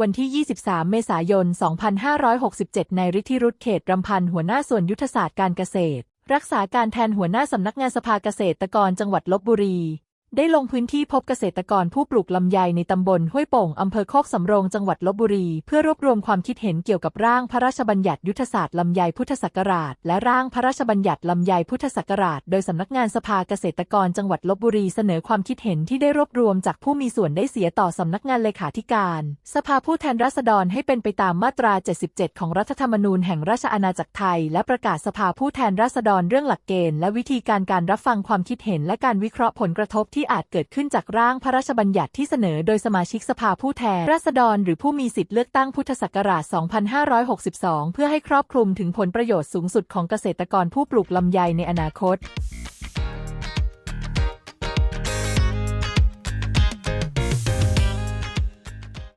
วันที่ 23 เมษายน 2567 ในฤทธิรุตเขตรำพัน หัวหน้าส่วนยุทธศาสตร์การเกษตร รักษาการแทนหัวหน้าสำนักงานสภาเกษตรกรจังหวัดลบบุรี ได้ลงพื้นที่พบเกษตรกรผู้ปลูกลำไยในตำบลห้วยโป่งอำเภอโคกสำโรงจังหวัดลบบุรี เพื่อรวบรวมความคิดเห็นเกี่ยวกับร่างพระราชบัญญัติยุทธศาสตร์ลำไยพุทธศักราช และร่างพระราชบัญญัติลำไยพุทธศักราช โดยสำนักงานสภาเกษตรกรจังหวัดลบบุรีเสนอความคิดเห็นที่ได้รวบรวมจากผู้มีส่วนได้เสียต่อสำนักงานเลขาธิการ สภาผู้แทนราษฎรให้เป็นไปตามมาตรา 77 ของรัฐธรรมนูญแห่งราชอาณาจักรไทย และประกาศสภาผู้แทนราษฎรเรื่องหลักเกณฑ์และวิธีการการรับฟังความคิดเห็นและการวิเคราะห์ผลกระทบที่ที่อาจเกิดขึ้นจากร่างพระราชบัญญัติที่เสนอโดยสมาชิกสภาผู้แทนราษฎร หรือผู้มีสิทธิเลือกตั้งพุทธศักราช 2562 เพื่อให้ครอบคลุมถึงผลประโยชน์สูงสุดของเกษตรกรผู้ปลูกลำไยในอนาคต